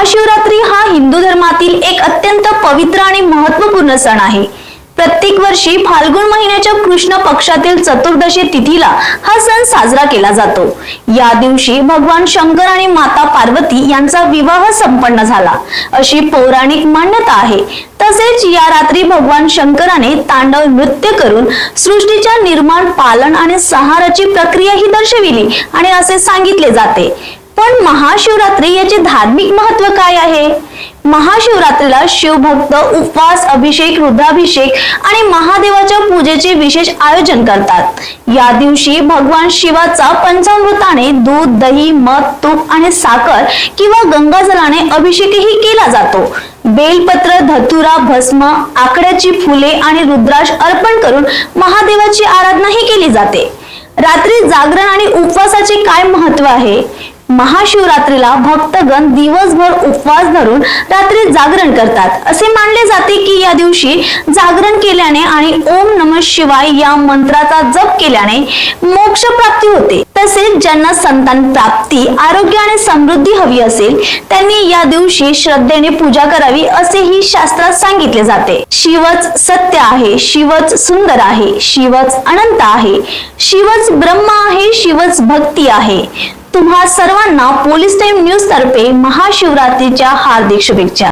महाशिवरात्री हा हिंदू धर्मातील एक अत्यंत पवित्र आणि महत्त्वपूर्ण सण आहे. प्रत्येक वर्षी फाल्गुन महिन्याच्या कृष्ण पक्षातील चतुर्दशी तिथीला हा सण साजरा केला जातो. या दिवशी भगवान शंकर आणि माता पार्वती यांचा विवाह संपन्न झाला. अशी पौराणिक मान्यता आहे. तसेच या रात्री भगवान शंकराने तांडव नृत्य करून सृष्टीच्या निर्माण पालन आणि सहाराची प्रक्रिया ही दर्शविली आणि असे सांगितले जाते. पण महाशिवरात्री याचे धार्मिक महत्त्व काय आहे? महाशिवरात्रीला शिवभक्त उपवास अभिषेक रुद्राभिषेक आणि महादेवाच्या पूजेचे विशेष आयोजन करतात. या दिवशी भगवान शिवाचा पंचामृताने दूध दही मध तूप आणि साखर किंवा गंगाजलाने अभिषेकही केला जातो. बेलपत्र धतुरा भस्म आकड्याची फुले आणि रुद्राक्ष अर्पण करून महादेवाची आराधनाही केली जाते. रात्री जागरण आणि उपवासाचे काय महत्त्व आहे? महाशिवरात्रीला भक्तगण दिवसभर उपवास धरून रात्री जागरण करतात. असे मानले जाते की या दिवशी जागरण केल्याने आणि ओम नम शिवाय या मंत्राचा जप केल्याने मोक्ष प्राप्ती होते. तसेच ज्यांना संतान प्राप्ती आरोग्य आणि समृद्धी हवी असेल त्यांनी या दिवशी श्रद्धेने पूजा करावी असेही शास्त्रात सांगितले जाते. शिवच सत्य आहे शिवच सुंदर आहे शिवच अनंत आहे शिवच ब्रह्म आहे शिवच भक्ती आहे. तुम्हा सर्वांना पोलीस टाइम न्यूज तर्फे महाशिवरात्रीच्या हार्दिक शुभेच्छा.